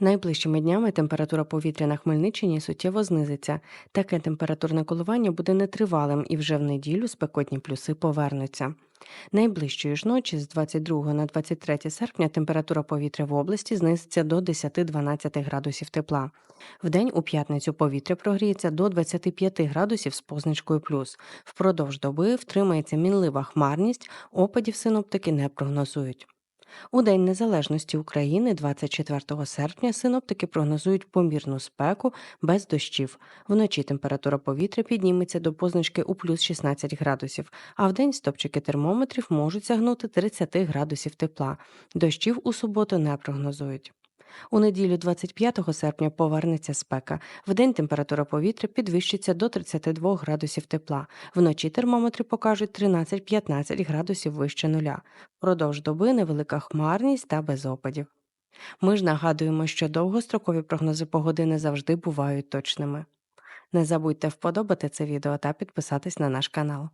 Найближчими днями температура повітря на Хмельниччині суттєво знизиться. Таке температурне коливання буде нетривалим і вже в неділю спекотні плюси повернуться. Найближчої ж ночі з 22 на 23 серпня температура повітря в області знизиться до 10-12 градусів тепла. Вдень у п'ятницю повітря прогріється до 25 градусів з позначкою плюс. Впродовж доби втримається мінлива хмарність, опадів синоптики не прогнозують. У День Незалежності України, 24 серпня, синоптики прогнозують помірну спеку без дощів. Вночі температура повітря підніметься до позначки у плюс 16 градусів, а вдень стопчики термометрів можуть сягнути 30 градусів тепла. Дощів у суботу не прогнозують. У неділю 25 серпня повернеться спека. Вдень температура повітря підвищиться до 32 градусів тепла. Вночі термометри покажуть 13-15 градусів вище нуля. Продовж доби невелика хмарність та без опадів. Ми ж нагадуємо, що довгострокові прогнози погоди не завжди бувають точними. Не забудьте вподобати це відео та підписатись на наш канал.